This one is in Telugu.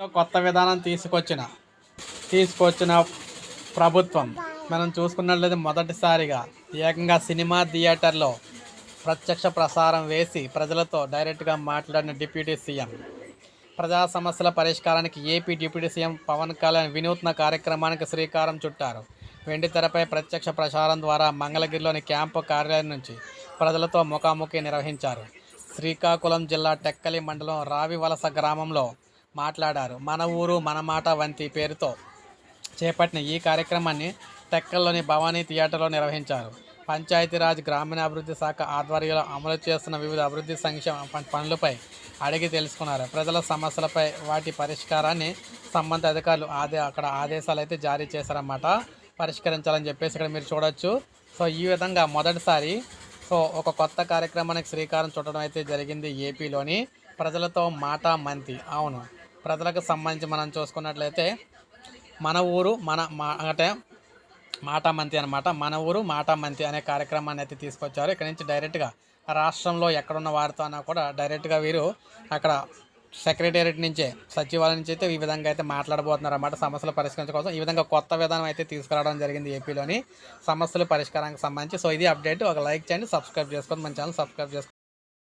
కొత్త విధానం తీసుకొచ్చిన తీసుకొచ్చిన ప్రభుత్వం. మనం చూసుకున్నట్లయితే మొదటిసారిగా ఏకంగా సినిమా థియేటర్లో ప్రత్యక్ష ప్రసారం వేసి ప్రజలతో డైరెక్ట్గా మాట్లాడిన డిప్యూటీ సీఎం. ప్రజా సమస్యల పరిష్కారానికి AP deputy CM Pawan Kalyan వినూత్న కార్యక్రమానికి శ్రీకారం చుట్టారు. వెండి తెరపై ప్రత్యక్ష ప్రసారం ద్వారా మంగళగిరిలోని క్యాంపు కార్యాలయం నుంచి ప్రజలతో ముఖాముఖి నిర్వహించారు. శ్రీకాకుళం జిల్లా టెక్కలి మండలం రావివలస గ్రామంలో మాట్లాడారు. మన ఊరు మన మాట వంటి పేరుతో చేపట్టిన ఈ కార్యక్రమాన్ని టెక్కల్లోని భవానీ థియేటర్లో నిర్వహించారు. పంచాయతీరాజ్ గ్రామీణాభివృద్ధి శాఖ ఆధ్వర్యంలో అమలు చేస్తున్న వివిధ అభివృద్ధి సంక్షేమ పనులపై అడిగి తెలుసుకున్నారు. ప్రజల సమస్యలపై వాటి పరిష్కారాన్ని సంబంధిత అధికారులు ఆదే అక్కడ ఆదేశాలు అయితే జారీ చేశారన్నమాట. పరిష్కరించాలని చెప్పేసి ఇక్కడ మీరు చూడొచ్చు. సో ఈ విధంగా మొదటిసారి సో ఒక కొత్త కార్యక్రమానికి శ్రీకారం చుట్టడం అయితే జరిగింది ఏపీలోని ప్రజలతో మాట మంతి. అవును. ప్రజలకు సంబంధించి మనం చూసుకున్నట్లయితే మన ఊరు మన మా అంటే మాటామంతి అనమాట మన ఊరు మాటామంతి అనే కార్యక్రమాన్ని అయితే తీసుకొచ్చారు. ఇక్కడ నుంచి డైరెక్ట్గా రాష్ట్రంలో ఎక్కడున్న వారితో అన్నా కూడా డైరెక్ట్గా వీరు అక్కడ సెక్రటేరియట్ నుంచే సచివాలయం నుంచి అయితే ఈ విధంగా అయితే మాట్లాడబోతున్నారు అన్నమాట సమస్యలు పరిష్కరించడం కోసం. ఈ విధంగా కొత్త విధానం అయితే తీసుకురావడం జరిగింది ఏపీలోని సమస్యల పరిష్కారానికి సంబంధించి. సో ఇది అప్డేట్ ఒక లైక్ చేయండి సబ్స్క్రైబ్ చేసుకోండి. మన ఛానల్ సబ్స్క్రైబ్ చేసుకోండి